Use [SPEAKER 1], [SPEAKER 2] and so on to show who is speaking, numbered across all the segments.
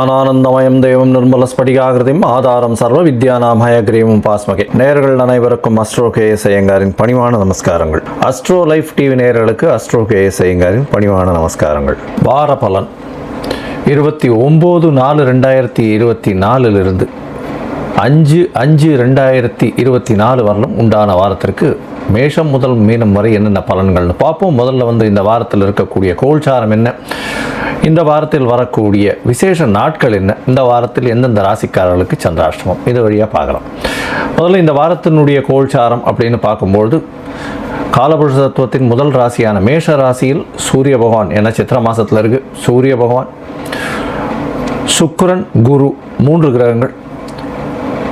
[SPEAKER 1] ஞானானந்தமயம் தெய்வம் நிர்மல ஸ்படிகாகிருதியும் ஆதாரம் சர்வ வித்யானாம் ஹயக்ரீவம் பாஸ்மகே. நேர்கள் அனைவருக்கும் அஸ்ட்ரோ கே எஸ் ஐயங்காரின் பணிவான நமஸ்காரங்கள். அஸ்ட்ரோ லைஃப் டிவி நேர்களுக்கு அஸ்ட்ரோ கே எஸ் ஐயங்காரின் பணிவான நமஸ்காரங்கள். வார பலன். இருபத்தி ஒம்பது நாலு ரெண்டாயிரத்தி இருபத்தி நாலுலிருந்து அஞ்சு அஞ்சு ரெண்டாயிரத்தி இருபத்தி நாலு வரலும் உண்டான வாரத்திற்கு மேஷம் முதல் மீனம் வரை என்னென்ன பலன்கள்னு பார்ப்போம். முதல்ல வந்து இந்த வாரத்தில் இருக்கக்கூடிய கோல்சாரம் என்ன? இந்த வாரத்தில் வரக்கூடிய விசேஷ நாட்கள் என்ன? இந்த வாரத்தில் எந்தெந்த ராசிக்காரர்களுக்கு சந்திராஷ்டமம்? இது வழியாக பார்க்கலாம். முதல்ல இந்த வாரத்தினுடைய கோல்சாரம் அப்படின்னு பார்க்கும்பொழுது காலபுருஷ தத்துவத்தின் முதல் ராசியான மேஷ ராசியில் சூரிய பகவான் என சித்திர மாதத்தில் இருக்கு சூரிய பகவான் சுக்கரன் குரு மூன்று கிரகங்கள்.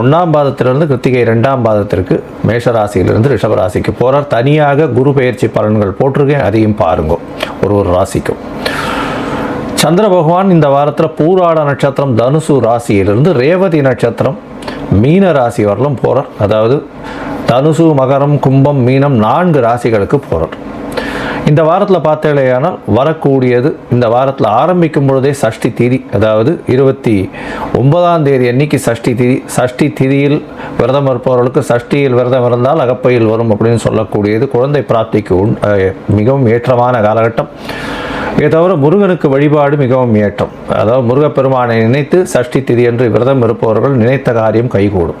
[SPEAKER 1] ஒன்றாம் பாதத்திலிருந்து கிருத்திகை ரெண்டாம் பாதத்திற்கு மேஷராசியிலிருந்து ரிஷபராசிக்கு போகிறார் தனியாக குரு பயிற்சி பலன்கள் போட்டிருக்கேன். அதையும் பாருங்க. ஒரு ஒரு ராசிக்கும். சந்திர பகவான் இந்த வாரத்தில் பூராட நட்சத்திரம் தனுசு ராசியிலிருந்து ரேவதி நட்சத்திரம் மீன ராசி வரலும் போகிறார் அதாவது தனுசு மகரம் கும்பம் மீனம் நான்கு ராசிகளுக்கு போகிறார் இந்த வாரத்தில் பார்த்தேலையானால் வரக்கூடியது இந்த வாரத்தில் ஆரம்பிக்கும் பொழுதே சஷ்டி திதி. அதாவது இருபத்தி ஒன்பதாம் தேதி அன்னைக்கு சஷ்டி திதி. சஷ்டி திதியில் விரதம் இருப்பவர்களுக்கு சஷ்டியில் விரதம் இருந்தால் அகப்பையில் வரும் அப்படின்னு சொல்லக்கூடியது குழந்தை பிராப்திக்கு உண் மிகவும் ஏற்றமான காலகட்டம். இதை தவிர முருகனுக்கு வழிபாடு மிகவும் ஏற்றம். அதாவது முருகப்பெருமானை நினைத்து சஷ்டி திதி என்று விரதம் இருப்பவர்கள் நினைத்த காரியம் கைகூடும்.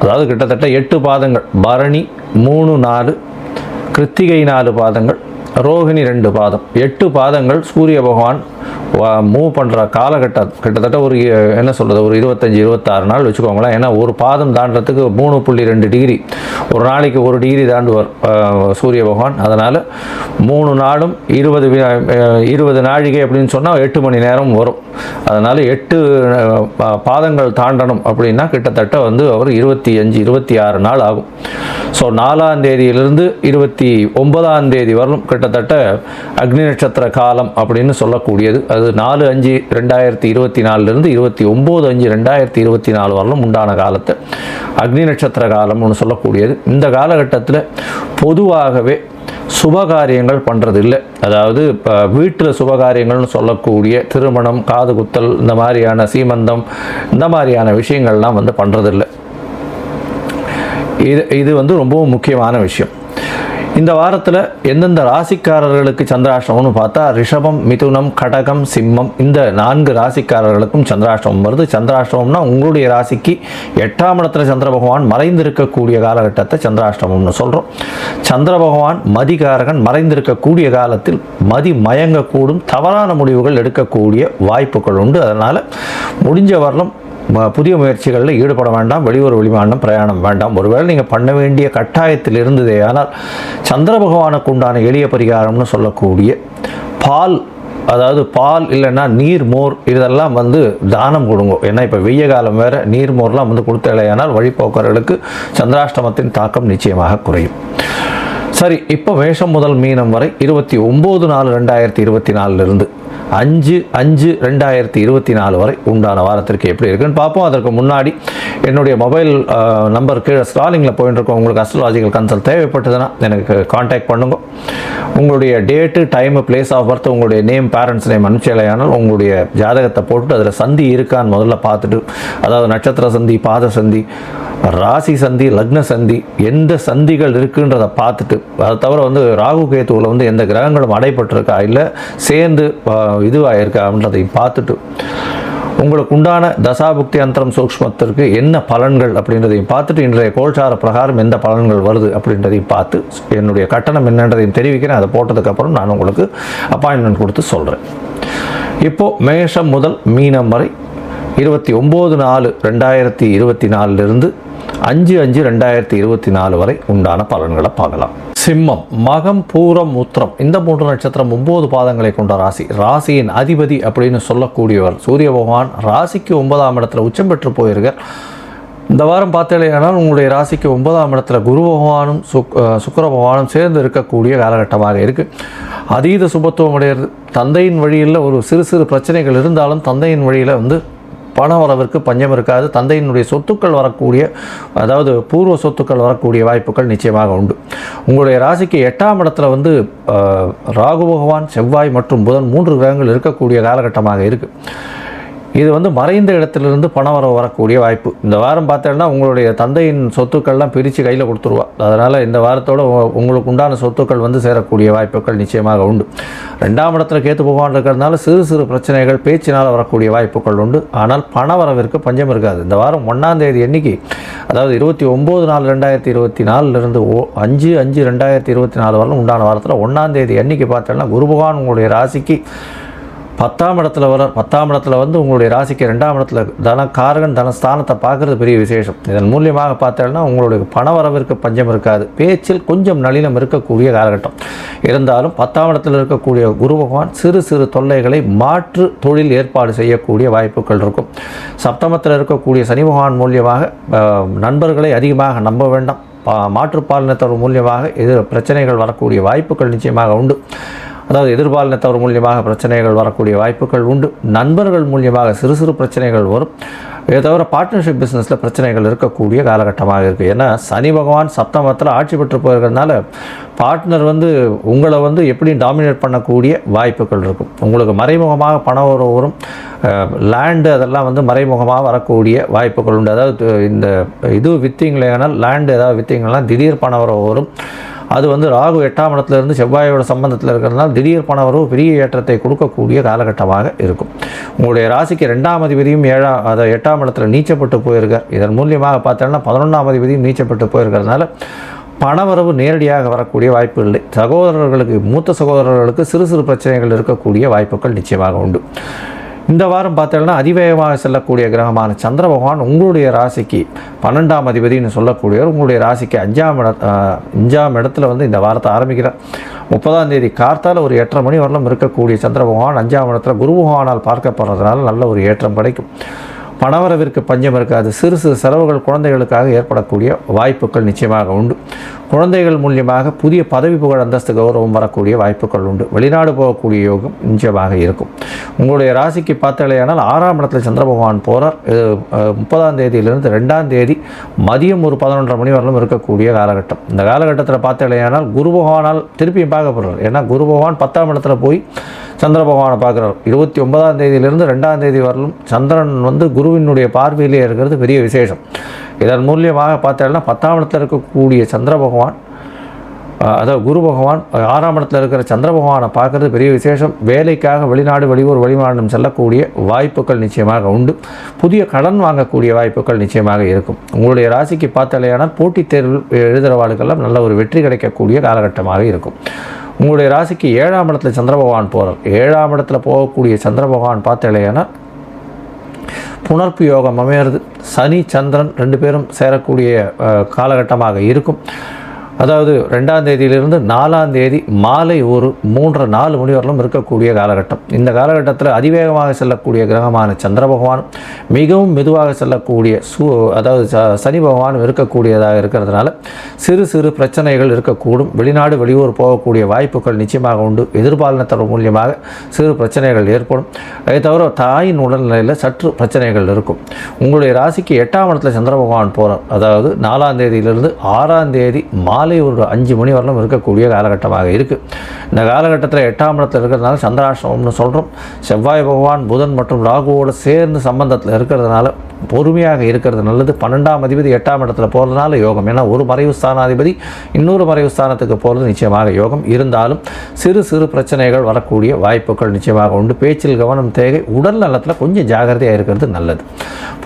[SPEAKER 1] அதாவது கிட்டத்தட்ட எட்டு பாதங்கள். பரணி மூணு நாலு. கிருத்திகை நாலு பாதங்கள். ரோகிணி ரெண்டு பாதம். எட்டு பாதங்கள் சூரிய பகவான் மூவ் பண்ணுற காலகட்டம் கிட்டத்தட்ட ஒரு என்ன சொல்கிறது ஒரு இருபத்தஞ்சி இருபத்தாறு நாள் வச்சுக்கோங்களேன். ஏன்னா ஒரு பாதம் தாண்டத்துக்கு மூணு புள்ளி ரெண்டு டிகிரி. ஒரு நாளைக்கு ஒரு டிகிரி தாண்டுவார் சூரிய பகவான். அதனால் மூணு நாளும் இருபது இருபது நாழிகை அப்படின்னு சொன்னால் எட்டு மணி நேரம் வரும். அதனால் எட்டு பா- பாதங்கள் தாண்டணும் அப்படின்னா கிட்டத்தட்ட வந்து அவர் இருபத்தி அஞ்சு இருபத்தி ஆறு நாள் ஆகும். ஸோ நாலாம் தேதியிலிருந்து இருபத்தி ஒன்பதாம் தேதி வரலும் கிட்டத்தட்ட அக்னி நட்சத்திர காலம் அப்படின்னு சொல்லக்கூடியது. அது நாலு அஞ்சு ரெண்டாயிரத்தி இருபத்தி நாலுலேருந்து இருபத்தி ஒம்பது அஞ்சு ரெண்டாயிரத்தி இருபத்தி நாலு வரலும் உண்டான காலத்தை அக்னி நட்சத்திர காலம்னு சொல்லக்கூடியது. இந்த காலகட்டத்தில் பொதுவாகவே சுபகாரியங்கள் பண்ணுறது இல்லை அதாவது இப்போ வீட்டில் சுபகாரியங்கள்னு சொல்லக்கூடிய திருமணம் காது குத்தல் இந்த மாதிரியான சீமந்தம் இந்த மாதிரியான விஷயங்கள்லாம் வந்து பண்ணுறதில்லை இது இது வந்து ரொம்பவும் முக்கியமான விஷயம். இந்த வாரத்தில் எந்தெந்த ராசிக்காரர்களுக்கு சந்திராஷ்டமம்னு பார்த்தா ரிஷபம் மிதுனம் கடகம் சிம்மம் இந்த நான்கு ராசிக்காரர்களுக்கும் சந்திராஷ்டமம் வருது. சந்திராஷ்டமம்னா உங்களுடைய ராசிக்கு எட்டாம் இடத்துல சந்திர பகவான் மறைந்திருக்கக்கூடிய காலகட்டத்தை சந்திராஷ்டமம்னு சொல்கிறோம் சந்திர பகவான் மதிகாரகன் மறைந்திருக்கக்கூடிய காலத்தில் மதி மயங்கக்கூடும் தவறான முடிவுகள் எடுக்கக்கூடிய வாய்ப்புகள் உண்டு. அதனால் முடிஞ்ச வரலும் புதிய முயற்சிகளில் ஈடுபட வேண்டாம் வெளியூர் வெளிமாநிலம் பிரயாணம் வேண்டாம். ஒருவேளை நீங்கள் பண்ண வேண்டிய கட்டாயத்தில் இருந்ததே ஆனால் சந்திர பகவானுக்கு உண்டான எளிய பரிகாரம்னு சொல்லக்கூடிய பால் அதாவது பால் இல்லைன்னா நீர் மோர் இதெல்லாம் வந்து தானம் கொடுங்க. ஏன்னா இப்போ வெய்ய காலம் வேறு நீர் மோர்லாம் வந்து கொடுத்தலையானால் வழிபோக்கர்களுக்கு சந்திராஷ்டமத்தின் தாக்கம் நிச்சயமாக குறையும். சரி இப்போ மேஷம் முதல் மீனம் வரை இருபத்தி ஒம்பது நாலு ரெண்டாயிரத்தி இருபத்தி நாலுலேருந்து அஞ்சு அஞ்சு ரெண்டாயிரத்தி இருபத்தி நாலு வரை உண்டான வாரத்திற்கு எப்படி இருக்குன்னு பார்ப்போம். அதற்கு முன்னாடி என்னுடைய மொபைல் நம்பர் கீழே ஸ்டாலிங்கில் போயிட்டு இருக்கோம். உங்களுக்கு அஸ்ட்ராலஜிக்கல் கன்சல்ட் தேவைப்பட்டதுன்னா எனக்கு காண்டாக்ட் பண்ணுங்க. உங்களுடைய date time place of birth உங்களுடைய நேம் பேரண்ட்ஸ் நேம் அனுப்பிச்சலையானால் உங்களுடைய ஜாதகத்தை போட்டுட்டு அதில் சந்தி இருக்கான்னு முதல்ல பார்த்துட்டு அதாவது நட்சத்திர சந்தி பாத சந்தி ராசி சந்தி லக்ன சந்தி எந்த சந்திகள் இருக்குன்றதை பார்த்துட்டு அதை தவிர வந்து ராகு கேத்துவில் வந்து எந்த கிரகங்களும் அடைப்பட்டிருக்கா இல்லை சேர்ந்து இதுவாகிருக்கா அப்படின்றதையும் பார்த்துட்டு உங்களுக்கு உண்டான தசாபுக்தி அந்தரம் சூக்ஷ்மத்திற்கு என்ன பலன்கள் அப்படின்றதையும் பார்த்துட்டு இன்றைய கோல்சார பிரகாரம் எந்த பலன்கள் வருது அப்படின்றதையும் பார்த்து என்னுடைய கட்டணம் என்னன்றதையும் தெரிவிக்கிறேன். அதை போட்டதுக்கப்புறம் நான் உங்களுக்கு அப்பாயின்மெண்ட் கொடுத்து சொல்கிறேன் இப்போது மேஷம் முதல் மீனம் வரை இருபத்தி ஒம்பது நாலு ரெண்டாயிரத்தி இருபத்தி நாலுலேருந்து அஞ்சு அஞ்சு ரெண்டாயிரத்தி இருபத்தி நாலு வரை உண்டான பலன்களை பார்க்கலாம். சிம்மம் மகம் பூரம் உத்திரம். இந்த மூன்று நட்சத்திரம் ஒன்பது பாதங்களை கொண்ட ராசி. ராசியின் அதிபதி அப்படின்னு சொல்லக்கூடியவர் சூரிய பகவான் ராசிக்கு ஒன்பதாம் இடத்துல உச்சம் பெற்று போயிருக்கார். இந்த வாரம் பார்த்தீங்கன்னா உங்களுடைய ராசிக்கு ஒன்பதாம் இடத்துல குரு பகவானும் சுக் சுக்கர பகவானும் சேர்ந்து இருக்கக்கூடிய காலகட்டமாக இருக்குது அதீத சுபத்துவம் உடைய தந்தையின் வழியில் ஒரு சிறு சிறு பிரச்சனைகள் இருந்தாலும் தந்தையின் வழியில் வந்து பண வரவிற்கு பஞ்சம் இருக்காது. தந்தையினுடைய சொத்துக்கள் வரக்கூடிய அதாவது பூர்வ சொத்துக்கள் வரக்கூடிய வாய்ப்புகள் நிச்சயமாக உண்டு. உங்களுடைய ராசிக்கு எட்டாம் இடத்துல வந்து ராகு பகவான் செவ்வாய் மற்றும் புதன் மூன்று கிரகங்கள் இருக்கக்கூடிய காலகட்டமாக இருக்குது இது வந்து மறைந்த இடத்துலேருந்து பணம் வர வரக்கூடிய வாய்ப்பு. இந்த வாரம் பார்த்தேன்னா உங்களுடைய தந்தையின் சொத்துக்கள்லாம் பிரித்து கையில் கொடுத்துருவா. அதனால் இந்த வாரத்தோட உங்களுக்கு உண்டான சொத்துக்கள் வந்து சேரக்கூடிய வாய்ப்புகள் நிச்சயமாக உண்டு. ரெண்டாம் இடத்துல கேத்து போகாமல் இருக்கிறதுனால சிறு சிறு பிரச்சனைகள் பேச்சினால் வரக்கூடிய வாய்ப்புகள் உண்டு. ஆனால் பண வரவிற்கு பஞ்சம் இருக்காது. இந்த வாரம் ஒன்றாம் தேதி எண்ணிக்கை அதாவது இருபத்தி ஒம்பது நாலு ரெண்டாயிரத்தி இருபத்தி நாலுலேருந்து ஓ அஞ்சு அஞ்சு ரெண்டாயிரத்தி இருபத்தி நாலு வரலும் உண்டான வாரத்தில் ஒன்றாம் தேதி எண்ணிக்கை பார்த்தோன்னா குரு பகவான் உங்களுடைய ராசிக்கு பத்தாம் இடத்துல வர பத்தாம் இடத்துல வந்து உங்களுடைய ராசிக்கு ரெண்டாம் இடத்துல தன காரகன் தனஸ்தானத்தை பார்க்குறது பெரிய விசேஷம். இதன் மூலியமாக பார்த்தோம்னா உங்களுடைய பணவரவிற்கு பஞ்சம் இருக்காது. பேச்சில் கொஞ்சம் நளினம் இருக்கக்கூடிய காலகட்டம். இருந்தாலும் பத்தாம் இடத்தில் இருக்கக்கூடிய குரு பகவான் சிறு சிறு தொல்லைகளை மாற்று தொழில் ஏற்பாடு செய்யக்கூடிய வாய்ப்புகள் இருக்கும். சப்தமத்தில் இருக்கக்கூடிய சனி பகவான் மூலியமாக நண்பர்களை அதிகமாக நம்ப வேண்டாம். மாற்றுப்பாலினத்தவர் மூலியமாக எதிர் பிரச்சனைகள் வரக்கூடிய வாய்ப்புகள் நிச்சயமாக உண்டு. அதாவது எதிர்பாலினத்தவர் மூலியமாக பிரச்சனைகள் வரக்கூடிய வாய்ப்புகள் உண்டு. நண்பர்கள் மூலியமாக சிறு சிறு பிரச்சனைகள் வரும். இதை தவிர பார்ட்னர்ஷிப் பிஸ்னஸில் பிரச்சனைகள் இருக்கக்கூடிய காலகட்டமாக இருக்குது ஏன்னா சனி பகவான் சப்தமத்தில் ஆட்சி பெற்று போயிருக்கிறதுனால பார்ட்னர் வந்து உங்களை வந்து எப்படி டாமினேட் பண்ணக்கூடிய வாய்ப்புகள் இருக்கும். உங்களுக்கு மறைமுகமாக பணம் வரும். லேண்டு அதெல்லாம் வந்து மறைமுகமாக வரக்கூடிய வாய்ப்புகள் உண்டு. அதாவது இந்த இது வித்திங்களேனால் லேண்டு ஏதாவது வித்திங்கள்லாம் திடீர் பணம் வர வரும். அது வந்து ராகு எட்டாம் இடத்துலேருந்து செவ்வாயோட சம்பந்தத்தில் இருக்கிறதுனால திடீர் பண வரவு பெரிய ஏற்றத்தை கொடுக்கக்கூடிய காலகட்டமாக இருக்கும். உங்களுடைய ராசிக்கு ரெண்டாம் அதிபதியும் ஏழாம் அதை எட்டாம் இடத்துல நீச்சப்பட்டு போயிருக்கார். இதன் மூலியமாக பார்த்தோன்னா பதினொன்றாம் அதிபதியும் நீச்சப்பட்டு போயிருக்கிறதுனால பணவரவு நேரடியாக வரக்கூடிய வாய்ப்பு இல்லை. சகோதரர்களுக்கு மூத்த சகோதரர்களுக்கு சிறு சிறு பிரச்சனைகள் இருக்கக்கூடிய வாய்ப்புகள் நிச்சயமாக உண்டு. இந்த வாரம் பார்த்தீங்கன்னா அதிவேகமாக செல்லக்கூடிய கிரகமான சந்திர பகவான் உங்களுடைய ராசிக்கு பன்னெண்டாம் அதிபதினு சொல்லக்கூடியவர் உங்களுடைய ராசிக்கு அஞ்சாம் இட அஞ்சாம் இடத்துல வந்து இந்த வாரத்தை ஆரம்பிக்கிறார். முப்பதாம் தேதி கார்த்தால் ஒரு எட்டரை மணி வரலும் இருக்கக்கூடிய சந்திர பகவான் அஞ்சாம் இடத்துல குரு பகவானால் பார்க்கப்படுறதுனால நல்ல ஒரு ஏற்றம் கிடைக்கும். பணவரவிற்கு பஞ்சம் இருக்காது. சிறு சிறு செலவுகள் குழந்தைகளுக்காக ஏற்படக்கூடிய வாய்ப்புகள் நிச்சயமாக உண்டு. குழந்தைகள் மூலியமாக புதிய பதவி புகழ் அந்தஸ்து கௌரவம் வரக்கூடிய வாய்ப்புகள் உண்டு. வெளிநாடு போகக்கூடிய யோகம் நிச்சயமாக இருக்கும். உங்களுடைய ராசிக்கு பார்த்தாலேயானால் ஆறாம் இடத்துல சந்திர பகவான் போகிறார் முப்பதாம் தேதியிலிருந்து ரெண்டாம் தேதி மதியம் ஒரு பதினொன்றரை மணி வரலும் இருக்கக்கூடிய காலகட்டம். இந்த காலகட்டத்தில் பார்த்தாலேயானால் குரு பகவானால் திருப்பியும் பார்க்கப்படுறார். ஏன்னா குரு பகவான் பத்தாம் இடத்துல போய் சந்திர பகவானை பார்க்குறார். இருபத்தி ஒன்பதாம் தேதியிலிருந்து ரெண்டாம் தேதி வரலும் சந்திரன் வந்து குருவினுடைய பார்வையிலே இருக்கிறது பெரிய விசேஷம். இதன் மூலியமாக பார்த்தோம்னா பத்தாம் இடத்துல இருக்கக்கூடிய சந்திர பகவான் அதாவது குரு பகவான் ஆறாம் இடத்துல இருக்கிற சந்திர பகவானை பார்க்குறது பெரிய விசேஷம். வேலைக்காக வெளிநாடு வெளியூர் வெளிமாநிலம் செல்லக்கூடிய வாய்ப்புகள் நிச்சயமாக உண்டு. புதிய கடன் வாங்கக்கூடிய வாய்ப்புகள் நிச்சயமாக இருக்கும். உங்களுடைய ராசிக்கு பார்த்தாலேயானால் போட்டித் தேர்வு எழுதுகிறவாளுக்கெல்லாம் நல்ல ஒரு வெற்றி கிடைக்கக்கூடிய காலகட்டமாக இருக்கும். உங்களுடைய ராசிக்கு ஏழாம் இடத்துல சந்திர பகவான் போகிறார் ஏழாம் இடத்துல போகக்கூடிய சந்திர பகவான் பார்த்தாலேயானால் புணர்ப்பு யோகம் அமையிறது. சனி சந்திரன் ரெண்டு பேரும் சேரக்கூடிய காலகட்டமாக இருக்கும். அதாவது ரெண்டாம் தேதியிலிருந்து நாலாம் தேதி மாலை ஒரு மூன்று நாலு மணி வரலும் இருக்கக்கூடிய காலகட்டம். இந்த காலகட்டத்தில் அதிவேகமாக செல்லக்கூடிய கிரகமான சந்திர பகவான் மிகவும் மெதுவாக செல்லக்கூடிய சூ அதாவது ச- சனி பகவானும் இருக்கக்கூடியதாக இருக்கிறதுனால சிறு சிறு பிரச்சனைகள் இருக்கக்கூடும். வெளிநாடு வெளியூர் போகக்கூடிய வாய்ப்புகள் நிச்சயமாக உண்டு. எதிர்பாலினத்தோட மூலியமாக சிறு பிரச்சனைகள் ஏற்படும். அதை தவிர தாயின் உடல்நிலையில் சற்று பிரச்சனைகள் இருக்கும். உங்களுடைய ராசிக்கு எட்டாம் இடத்துல சந்திர பகவான் போகிறார் அதாவது நாலாம் தேதியிலிருந்து ஆறாம் தேதி மாலை ஒரு அஞ்சு மணி வரலும் இருக்கக்கூடிய காலகட்டமாக இருக்குது இந்த காலகட்டத்தில் எட்டாம் இடத்தில் இருக்கிறதுனால சந்திராசிரமம்னு சொல்கிறோம் செவ்வாய் பகவான் புதன் மற்றும் ராகுவோடு சேர்ந்து சம்பந்தத்தில் இருக்கிறதுனால பொறுமையாக இருக்கிறது நல்லது. பன்னெண்டாம் அதிபதி எட்டாம் இடத்துல போகிறதுனால யோகம். ஏன்னா ஒரு மறைவு ஸ்தானாதிபதி இன்னொரு மறைவு ஸ்தானத்துக்கு போகிறது நிச்சயமாக யோகம். இருந்தாலும் சிறு சிறு பிரச்சனைகள் வரக்கூடிய வாய்ப்புகள் நிச்சயமாக உண்டு. பேச்சில் கவனம் தேவை உடல் நலத்தில் கொஞ்சம் ஜாகிரதையாக இருக்கிறது நல்லது.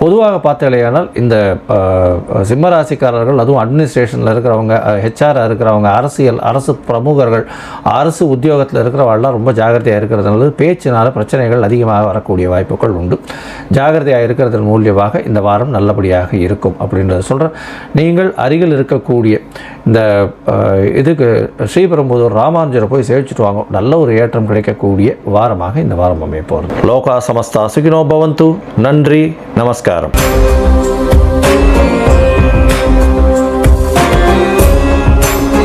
[SPEAKER 1] பொதுவாக பார்த்தாலேயானால் இந்த சிம்மராசிக்காரர்கள் சிம்ம ராசிக்காரர்கள் அதுவும் அட்மினிஸ்ட்ரேஷனில் இருக்கிறவங்க ஹெச்ஆர் இருக்கிறவங்க அரசியல் அரசு பிரமுகர்கள் அரசு உத்தியோகத்தில் இருக்கிறவங்களாம் ரொம்ப ஜாகிரதையாக இருக்கிறது நல்லது. பேச்சினால பிரச்சனைகள் அதிகமாக வரக்கூடிய வாய்ப்புகள் உண்டு. ஜாகிரதையாக இருக்கிறதன் மூலியமாக இந்த வாரம் நல்லபடியாக இருக்கும் அப்படின்றத சொல்கிறேன் நீங்கள் அருகில் இருக்கக்கூடிய இந்த இதுக்கு ஸ்ரீபெரும்புதூர் ராமானுஜரை போய் சேவிச்சுட்டு வாங்க. நல்ல ஒரு ஏற்றம் கிடைக்கக்கூடிய வாரமாக இந்த வாரம் அமைய போகிறது. லோகா சமஸ்தா சுகினோ பவந்து. நன்றி. நமஸ்காரம்.